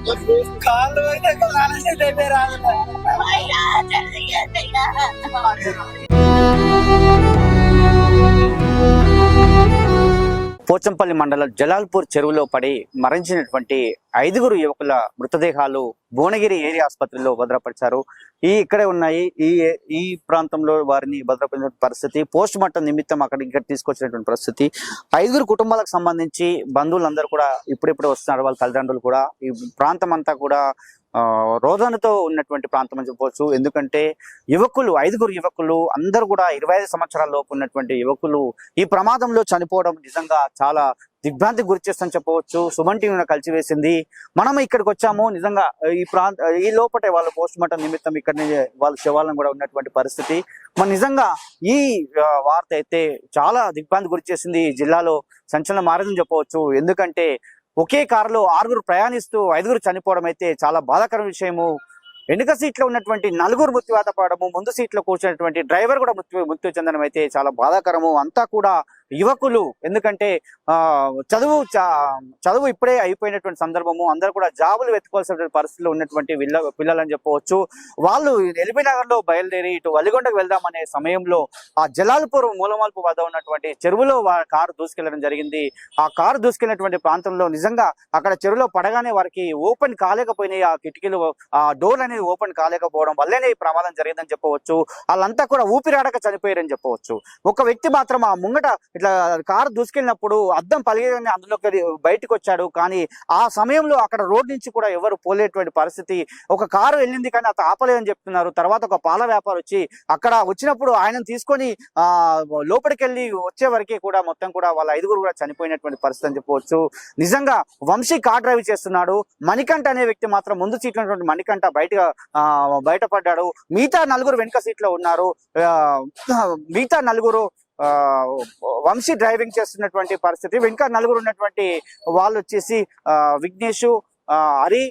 అయితే పోచంపల్లి మండలం జలాల్పూర్ చెరువులో పడి మరణించినటువంటి ఐదుగురు యువకుల మృతదేహాలు భువనగిరి ఏరియా ఆసుపత్రిలో భద్రపరిచారు. ఈ ఇక్కడే ఉన్నాయి. ఈ ఈ ప్రాంతంలో వారిని భద్రపరిచిన పరిస్థితి పోస్ట్ మార్టం నిమిత్తం అక్కడ ఇక్కడ తీసుకొచ్చినటువంటి పరిస్థితి. ఐదుగురు కుటుంబాలకు సంబంధించి బంధువులందరూ కూడా ఇప్పుడిప్పుడే వస్తున్నారు. వాళ్ళ తల్లిదండ్రులు కూడా. ఈ ప్రాంతం అంతా కూడా రోదనతో ఉన్నటువంటి ప్రాంతం అని చెప్పవచ్చు. ఎందుకంటే యువకులు ఐదుగురు యువకులు అందరూ కూడా ఇరవై ఐదు సంవత్సరాల లోపు ఉన్నటువంటి యువకులు ఈ ప్రమాదంలో చనిపోవడం నిజంగా చాలా దిగ్భ్రాంతి గురి చేస్తాను చెప్పవచ్చు. సుమన్ టీవీని కలిసివేసింది మనం ఇక్కడికి వచ్చాము. నిజంగా ఈ ప్రాంత ఈ లోపటే వాళ్ళ పోస్ట్ మార్టం నిమిత్తం ఇక్కడ వాళ్ళ శవాలను కూడా ఉన్నటువంటి పరిస్థితి. మన నిజంగా ఈ వార్త అయితే చాలా దిగ్భ్రాంతి గురి చేసింది. జిల్లాలో సంచలన మారదని చెప్పవచ్చు. ఎందుకంటే ఒకే కారులో ఆరుగురు ప్రయాణిస్తూ ఐదుగురు చనిపోవడం అయితే చాలా బాధాకరం విషయము. వెనుక సీట్లో ఉన్నటువంటి నలుగురు మృత్యువాత పడము ముందు సీట్లో కూర్చున్నటువంటి డ్రైవర్ కూడా మృత్యు మృత్యు చెందడం అయితే చాలా బాధాకరము. అంతా కూడా యువకులు. ఎందుకంటే ఆ చదువు చ- చదువు ఇప్పుడే అయిపోయినటువంటి సందర్భము. అందరూ కూడా జాబులు వెతుకోవాల్సినటువంటి పరిస్థితిలో ఉన్నటువంటి పిల్ల పిల్లలని చెప్పవచ్చు. వాళ్ళు ఎల్బీ నగర్లో బయలుదేరి ఇటు వలిగొండకు వెళ్దామనే సమయంలో ఆ జలాల్పూర్ మూలమాల్పు వద్ద ఉన్నటువంటి చెరువులో కారు దూసుకెళ్ళడం జరిగింది. ఆ కారు దూసుకెళ్ళినటువంటి ప్రాంతంలో నిజంగా అక్కడ చెరువులో పడగానే వారికి ఓపెన్ కాలేకపోయినాయి. ఆ కిటికీలు ఆ డోర్ అనేది ఓపెన్ కాలేకపోవడం వల్లనే ఈ ప్రమాదం జరిగిందని చెప్పవచ్చు. వాళ్ళంతా కూడా ఊపిరాడక చనిపోయారని చెప్పవచ్చు. ఒక వ్యక్తి మాత్రం ఆ ముంగట ఇట్లా కారు దూసుకెళ్ళినప్పుడు అద్దం పలిగేదని అందులోకి బయటకు వచ్చాడు కానీ ఆ సమయంలో అక్కడ రోడ్ నుంచి కూడా ఎవరు పోలేటువంటి పరిస్థితి. ఒక కారు వెళ్ళింది కానీ అతను ఆపలేదని చెప్తున్నారు. తర్వాత ఒక పాల వ్యాపారి వచ్చి అక్కడ వచ్చినప్పుడు ఆయనను తీసుకొని ఆ లోపలికి వెళ్ళి వచ్చే వరకే కూడా మొత్తం కూడా వాళ్ళ ఐదుగురు కూడా చనిపోయినటువంటి పరిస్థితి అని చెప్పవచ్చు. నిజంగా వంశీ కార్ డ్రైవ్ చేస్తున్నాడు. మణికంఠ అనే వ్యక్తి మాత్రం ముందు సీట్లో ఉన్నటువంటి మణికంఠ బయట బయటపడ్డాడు. మిగతా నలుగురు వెనుక సీట్లో ఉన్నారు. మిగతా నలుగురు వంశీ డ్రైవింగ్ చేస్తున్నటువంటి పరిస్థితి. ఇంకా నలుగురు ఉన్నటువంటి వాళ్ళు వచ్చేసి విఘ్నేష్ ఆ, హరి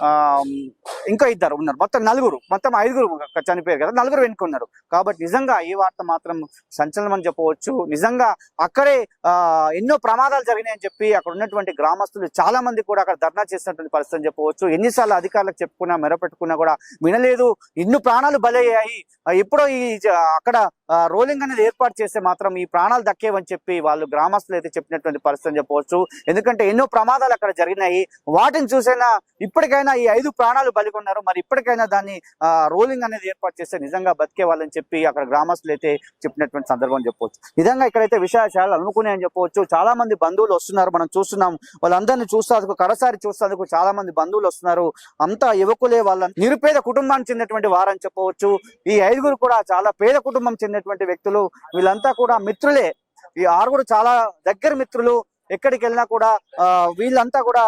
ఆ, ఇంకా ఇద్దరు ఉన్నారు. మొత్తం నలుగురు. మొత్తం ఐదుగురు చనిపోయారు కదా. నలుగురు వెనుకున్నారు కాబట్టి నిజంగా ఈ వార్త మాత్రం సంచలనం అని చెప్పవచ్చు. నిజంగా అక్కడే ఆ ఎన్నో ప్రమాదాలు జరిగినాయని చెప్పి అక్కడ ఉన్నటువంటి గ్రామస్తులు చాలా మంది కూడా అక్కడ ధర్నా చేసినటువంటి పరిస్థితి అని చెప్పవచ్చు. ఎన్నిసార్లు అధికారులకు చెప్పుకున్నా మెరపెట్టుకున్నా కూడా వినలేదు. ఎన్నో ప్రాణాలు బలయ్యాయి. ఎప్పుడో ఈ అక్కడ రోలింగ్ అనేది ఏర్పాటు చేస్తే మాత్రం ఈ ప్రాణాలు దక్కేవని చెప్పి వాళ్ళు గ్రామస్తులు అయితే చెప్పినటువంటి పరిస్థితి అని చెప్పవచ్చు. ఎందుకంటే ఎన్నో ప్రమాదాలు అక్కడ జరిగినాయి. వాటిని చూసైనా ఇప్పటికైనా ఈ ఐదు ప్రాణాలు బలిగొన్నారు. మరి ఇప్పటికైనా దాన్ని రోలింగ్ అనేది ఏర్పాటు చేస్తే నిజంగా బతికే వాళ్ళని చెప్పి అక్కడ గ్రామస్తులు అయితే చెప్పినటువంటి సందర్భం చెప్పవచ్చు. నిజంగా ఇక్కడైతే విషయాలు చాలా అనుకున్నాయని చెప్పవచ్చు. చాలా మంది బంధువులు వస్తున్నారు. మనం చూస్తున్నాం. వాళ్ళందరినీ చూస్తానికి కడసారి చూస్తానికి చాలా మంది బంధువులు వస్తున్నారు. అంతా యువకులే వాళ్ళ నిరుపేద కుటుంబానికి చెందినటువంటి వారని చెప్పవచ్చు. ఈ ఐదుగురు కూడా చాలా పేద కుటుంబం చెందినటువంటి వ్యక్తులు వీళ్ళంతా కూడా మిత్రులే. ఈ ఆరుగురు చాలా దగ్గర మిత్రులు. ఎక్కడికి వెళ్ళినా కూడా వీళ్ళంతా కూడా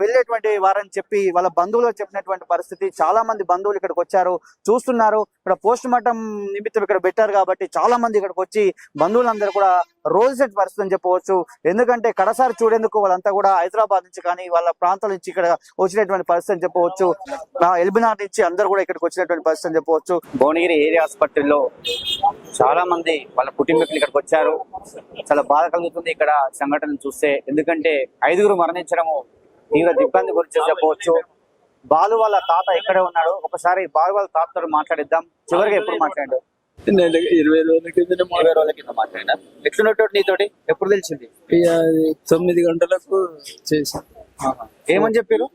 వెళ్ళేటువంటి వారని చెప్పి వాళ్ళ బంధువులు చెప్పినటువంటి పరిస్థితి. చాలా మంది బంధువులు ఇక్కడికి వచ్చారు చూస్తున్నారు. ఇక్కడ పోస్ట్ మార్టం నిమిత్తం ఇక్కడ పెట్టారు కాబట్టి చాలా మంది ఇక్కడికి వచ్చి బంధువులందరూ కూడా రోజు పరిస్థితి అని చెప్పవచ్చు. ఎందుకంటే కడసారి చూడేందుకు వాళ్ళంతా కూడా హైదరాబాద్ నుంచి కానీ వాళ్ళ ప్రాంతాల నుంచి ఇక్కడ వచ్చినటువంటి పరిస్థితి అని చెప్పవచ్చు. ఆ, ఎల్బినార్ నుంచి అందరూ కూడా ఇక్కడికి వచ్చినటువంటి పరిస్థితి అని చెప్పవచ్చు. భువనగిరి ఏరియా ఆసుపత్రిలో చాలా మంది వాళ్ళ కుటుంబీకులు ఇక్కడికి వచ్చారు. చాలా బాధ కలుగుతుంది ఇక్కడ సంఘటన చూస్తే. ఎందుకంటే ఐదుగురు మరణించడము తీవ్ర ఇబ్బంది గురించి చెప్పవచ్చు. బాలు వాళ్ళ తాత ఇక్కడే ఉన్నాడు? ఒకసారి బాలు వాళ్ళ తాతతో మాట్లాడిద్దాం. చివరిగా ఎప్పుడు మాట్లాడాడు ఇరవై రోజుల కింద ఇరవై రోజుల కింద మాట్లాడా ఎట్లున్నట్టు నీతోటి? ఎప్పుడు తెలిసింది? తొమ్మిది గంటలకు చేసి ఏమని చెప్పారు?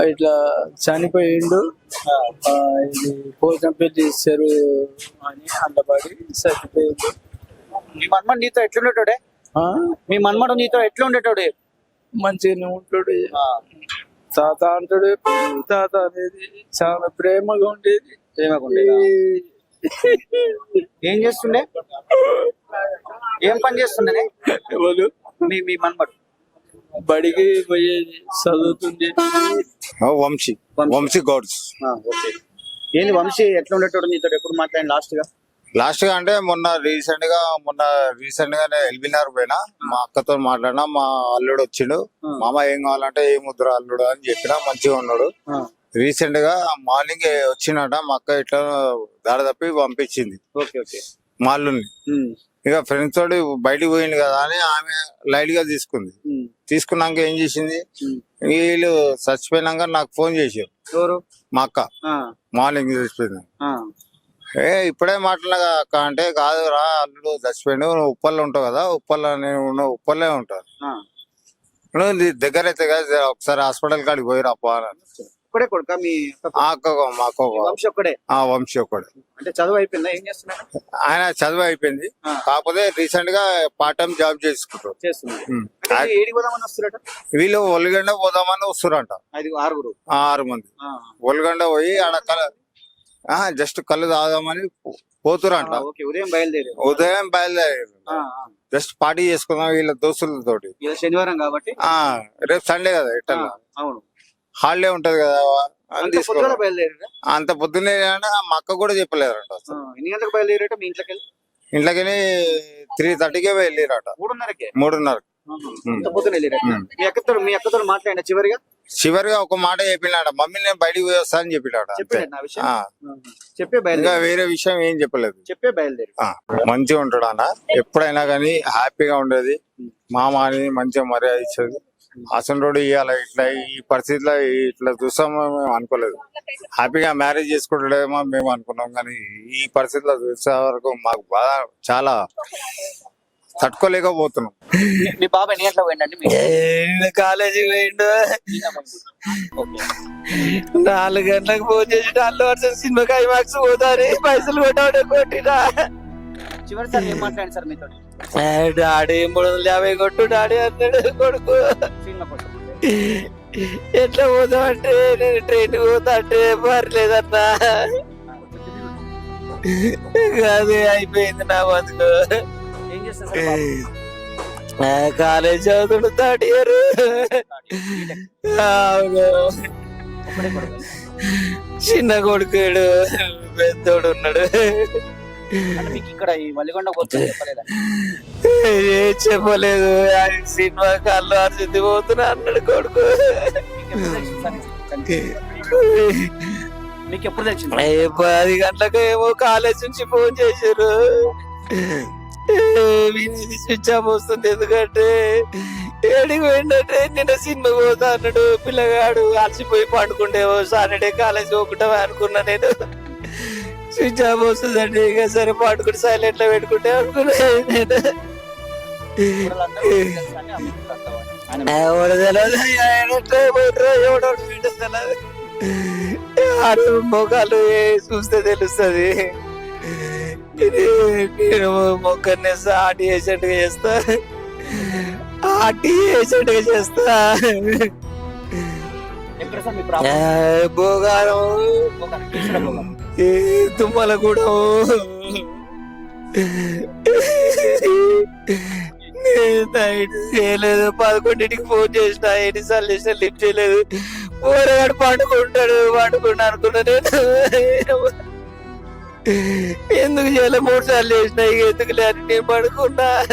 ఇట్లా చనిపోయిండు. ఆ, ఇది పోచంపల్లి చెరువు అని అండబడి చచ్చిపోయిండు మీ మన్మడు నీతో ఎట్లుండేటోడే? ఆ, మీ మన్మడు నీతో ఎట్లుండేటోడే? మంచిగానే ఉంటాడు. తాత అంటాడు తాత అనేది చాలా ప్రేమగా ఉండేది. ఈ- ఏం చేస్తుండే? ఏం పని చేస్తుండే మీ మీ మన్మడు. బడికి పోయేది చదువుతుంది. వంశీ. వంశీ. గౌడ్స్. ఏంది వంశీ ఎట్లా ఉండేటోడు నీతో? ఎప్పుడు మాట్లాడి లాస్ట్గా లాస్ట్గా అంటే మొన్న రీసెంట్గా మొన్న రీసెంట్ గానే ఎల్బినార్ పోయినా. మా అక్కతో మాట్లాడినా మా అల్లుడు వచ్చిండు. మామ ఏం కావాలంటే ఏ ముద్ర అల్లుడు అని చెప్పినా మంచిగా ఉన్నాడు. రీసెంట్గా మార్నింగ్ వచ్చినట మా అక్క ఇట్లా దారి తప్పి పంపించింది. Okay okay. మా ఇక ఫ్రెండ్స్ తోటి బయటికి పోయింది కదా అని ఆమె లైట్గా తీసుకుంది. తీసుకున్నాక ఏం చేసింది? వీళ్ళు చచ్చిపోయినాక నాకు ఫోన్ ఎవరు? మా అక్క. మార్నింగ్ చచ్చిపోయింది. ఏ ఇప్పుడే మాట్లాడగా అక్క అంటే కాదు రా అల్లుడు చచ్చిపోయిండు నువ్వు ఉప్పల్లో ఉంటావు కదా ఉప్పల్లో నేను ఉప్పల్లే ఉంటాను. నువ్వు అయితే కదా ఒకసారి హాస్పిటల్ కాడికి పోయి రాపో అని ఒక్కడే కొడుక? మీ ఆ అక్క మా అక్క మీ వంశీ ఒక్కడే? ఆ వంశీ ఒక్కడు. అంటే చదువు అయిపోయిందా? ఏం చేస్తున్నాడు? ఆయన చదువు అయిపోయింది. కాకపోతే రీసెంట్గా పార్ట్ టైం జాబ్ చేసుకుంటారు చేస్తున్నాడు. ఏడికి పోదామని వస్తున్నాడు? వీళ్ళు ఒలిగండ పోదామని వస్తురంట ఐదు ఆరుగురు. ఆరు మంది ఒలిగండ పోయి ఆడ కల జస్ట్ కళ్ళు తాగుదామని పోతురంట. ఉదయం బయలుదేరి ఉదయం బయలుదేరారు. జస్ట్ పార్టీ చేసుకుందాం వీళ్ళ దోస్తులతోటి. ఇది శనివారం కాబట్టి? ఆ రేపు సండే కదా ఆ, ఇట్టల్లా అవును. హాలిడే ఉంటది కదా అని అంత తీసుకో పొద్దున బయలుదేరా అంత పొద్దున్నే అంటే మా అక్క కూడా. ఎన్ని గంటలకు బయలుదేరట మీ ఇంట్లోకి వెళ్ళి ఇంట్లోకి త్రీ థర్టీకే వెళ్ళిరట మూడున్నరకే? మూడున్నర అంత పొద్దున వెళ్ళిరట. మీ అక్కతో మీ అక్కతో మాట్లాడిన చివరిగా? చివరిగా ఒక మాట చెప్పినాడ మమ్మీ నేను బయటికి పోయి వస్తా అని చెప్పినాడ అంతే. చెప్పాడు నా విషయం? ఆ, చెప్పే ఇంకా బయలుదేరి వేరే విషయం ఏం చెప్పలేదు. చెప్పే బయలుదేరి. ఆ, మంచిగా ఉంటాడు అన్న. ఎప్పుడైనా కానీ హ్యాపీగా ఉండేది. మామ అని మంచిగా మర్యాద ఇచ్చేది అసలు రోడ్డు ఇవ్వాలి ఇట్లా ఈ పరిస్థితిలో ఇట్లా చూస్తామో మేము అనుకోలేదు. హ్యాపీగా మ్యారేజ్ చేసుకుంటాడేమో మేము అనుకున్నాం కానీ ఈ పరిస్థితిలో చూసే వరకు మాకు బాగా చాలా తట్టుకోలేకపోతున్నాం. మీ- మీ బాబాయ్ ఎన్ని గంటలకు పోయిండండి మీ కాలేజీకి పోయిండు. నాలుగు గంటలకు ఫోన్ చేసి అల్లు వర్షం సినిమాకి ఐమాక్స్ పోతారు పైసలు కొట్టాడు. కొట్టినా చివరిసారి ఏం మాట్లాడి సార్ మీతో డాడీ మూడు వందల యాభై కొట్టు డాడీ అన్నాడు కొడుకు. ఎట్లా పోతావు అంటే నేను ట్రైన్ పోతా అంటే పర్లేదన్నా. అదే అయిపోయింది నా బతుకు. కాలేజ్ చదువుతుడు థర్డ్ ఇయర్. అవును. చిన్న కొడుకుడు పెద్దోడు ఉన్నాడు. అంటే మీకు ఇక్కడ ఈ మల్లికొండ వచ్చి చెప్పలేదా? ఏం చెప్పలేదు. ఆ సినిమా కళ్ళు అర్జింది పోతున్నా అన్నాడు కొడుకు. మీకు ఎప్పుడు తెలిసింది సార్ ఇది? కనిపించింది. మీకు ఎప్పుడు తెలిసింది? ఏ పది గంటలకు ఏమో కాలేజ్ నుంచి ఫోన్ చేశారు. స్విచ్ ఆఫ్ వస్తుంది ఎందుకంటే ఏడికి పోయిందంటే నిన్న సినిమా పోతా అన్నాడు. పిల్లగాడు అలసిపోయి పండుకుంటేమో సాటర్డే కాలేజ్ పోకుండా అనుకున్నా నేను. స్విచ్ ఆఫ్ వస్తుందండి. ఇక సరే పండుకుంటే సైలెంట్లో పెట్టుకుంటే అనుకున్నాను ఆయన మొఖాలు చూస్తే తెలుస్తుంది. నేను మొక్కని ఆర్టీ ఏజెంట్గా చేస్తా. ఆర్టీ ఏజెంట్గా చేస్తా. భోగారం. తుమ్మల కూడా చేయలేదు. పదకొండింటికి ఫోన్ చేసిన. ఎన్నిసార్లు చేసినా లిఫ్ట్ చేయలేదు. ఊరగాడు పండుకుంటాడు. పండుకున్నా అనుకున్నా నేను. ఎందుకు చేయలే? మూడు సార్లు చేసిన. ఇక ఎందుకు లేని? నేను పడుకున్నా.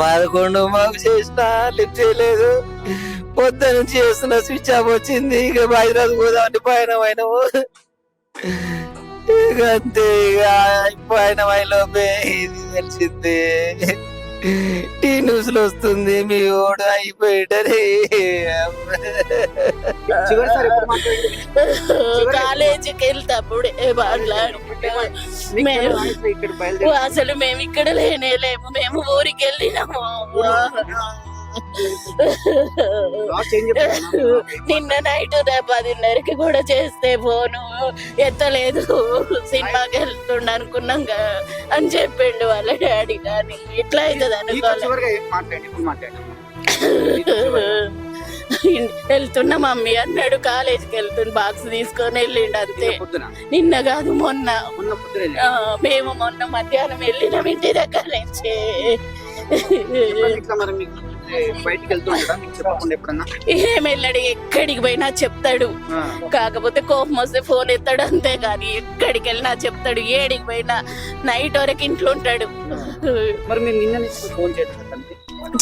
పదకొండు మాకు చేసిన. లిఫ్ట్ చేయలేదు. పొద్దు నుంచి చేస్తున్న స్విచ్ ఆఫ్ వచ్చింది. ఇక హైదరాబాద్ పోదామని పైన పోయినాము ఇక అంతే ఇక. పైన ఇది తెలిసింది. టీ న్యూస్లో వస్తుంది. మీ ఓడు మాట్లాడింది కాలేజీకి వెళ్తాప్పుడే మాట్లాడుకుంటా మేము ఇక్కడ బయలుదేరి. అసలు మేము ఇక్కడ లేనే లేము. మేము ఊరికి వెళ్ళినాము నిన్న నైట్ పదిన్నరకి కూడా చేస్తే ఫోను. ఎత్తలేదు. సినిమాకి వెళ్తుండ అనుకున్నాం అని చెప్పిండు వాళ్ళ డాడీ కానీ. ఇట్లా అవుతుంది అనుకోలేదు మాట్లాడాను వెళ్తున్నా మమ్మీ అన్నాడు కాలేజీకి వెళ్తున్న బాక్స్ తీసుకొని వెళ్ళిండు అంతే. నిన్న కాదు మొన్న. మేము మొన్న మధ్యాహ్నం వెళ్ళినాం ఇంటి దగ్గర నుంచి. చెప్పండి ఇట్లా మరి మీకు బయటికి వెళ్తుంటాడా? మీకు చెప్పకుండా ఎప్పుడన్నా? ఏం వెళ్ళాడు? ఎక్కడికి పోయినా చెప్తాడు. కాకపోతే కోపం వస్తే ఫోన్ ఎత్తాడు అంతే కానీ ఎక్కడికి వెళ్ళినా చెప్తాడు. ఏడికి పోయినా నైట్ వరకు ఇంట్లో ఉంటాడు. మరి మీరు నిన్న నుంచి ఫోన్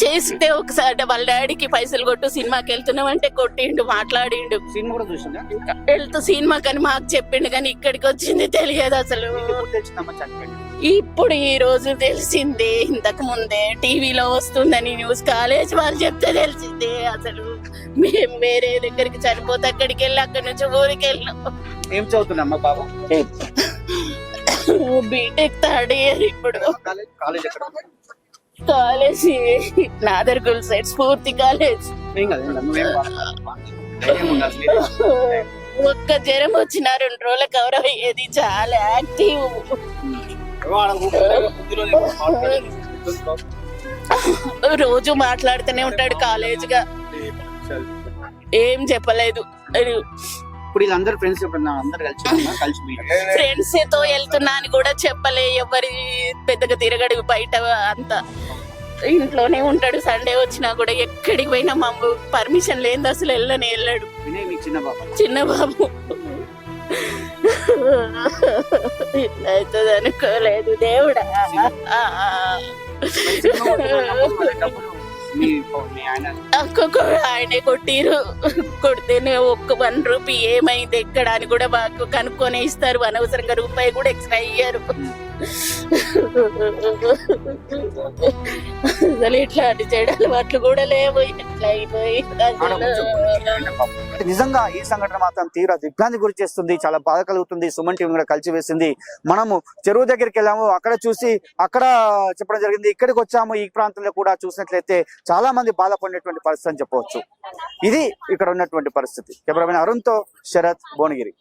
చేస్తే ఒకసారి వాళ్ళ డాడీకి పైసలు కొట్టు సినిమాకి వెళ్తున్నాం అంటే కొట్టిండు మాట్లాడిండు. సినిమా కూడా చూసిందా? వెళ్తూ సినిమా కానీ మాకు చెప్పిండు కానీ ఇక్కడికి వచ్చింది తెలియదు అసలు. ఇప్పుడు ఈ రోజు తెలిసింది. ఇంతకు ముందే టీవీలో వస్తుందని న్యూస్ కాలేజ్ వాళ్ళు చెప్తే తెలిసింది అసలు. మేము వేరే దగ్గరికి చనిపోతే అక్కడికి వెళ్ళి అక్కడి నుంచి ఊరికి వెళ్ళాం. ఏం చదువుతున్నామ్మా బాబు? బీటెక్ థర్డ్ ఇయర్ ఇప్పుడు. కాలేజ్? కాలేజ్ ఎక్కడ? College Nadargul side Spoorthi college. ఏం కాదు ఏం కాదు. నువ్వేం బాధపడకు. ధైర్యం ఉండాలి మీరు. ఒక్క జ్వరం వచ్చిన రెండు రోజులు కవర్ అయ్యేది చాలా యాక్టివ్. రోజు మాట్లాడుతూనే ఉంటాడు కాలేజ్గా. ఏం చెప్పలేదు. ఇప్పుడు వీళ్ళందరూ ఫ్రెండ్స్ అందరు కలిసి? కలిసి? ఫ్రెండ్స్తో వెళ్తున్నా అని కూడా చెప్పలే ఎవరి పెద్దగా తిరగడు బయట అంతా. ఇంట్లోనే ఉంటాడు సండే వచ్చినా కూడా ఎక్కడికి పోయినా మా పర్మిషన్ లేని అసలు వెళ్ళని వెళ్ళాడు. మీకు చిన్న బాబా. చిన్న బాబు. ఇట్లా అవుతుంది అనుకోలేదు దేవుడా ఒక్కొక్క ఆయనే కొట్టిరు కొడితేనే ఒక్క వన్ రూపీ ఏమైంది ఎక్కడ అని కూడా మాకు కనుక్కొని ఇస్తారు అనవసరంగా రూపాయి కూడా ఎక్స్ట్రా అయ్యారు అసలు ఇట్లాంటి చెడు అలవాట్లు కూడా లేవు. ఎట్లా అయిపోయి నిజంగా ఈ సంఘటన మాత్రం తీవ్ర దిగ్భ్రాంతి గురి చేస్తుంది. చాలా బాధ కలుగుతుంది. సుమన్ టీవీ కూడా కలిసి వేసింది. మనము చెరువు దగ్గరికి వెళ్ళాము. అక్కడ చూసి అక్కడ చెప్పడం జరిగింది. ఇక్కడికి వచ్చాము. ఈ ప్రాంతంలో కూడా చూసినట్లయితే చాలా మంది బాధపడినటువంటి పరిస్థితి అని చెప్పవచ్చు. ఇది ఇక్కడ ఉన్నటువంటి పరిస్థితి. కెమెరామెన్ అరుణ్తో శరత్ భువనగిరి.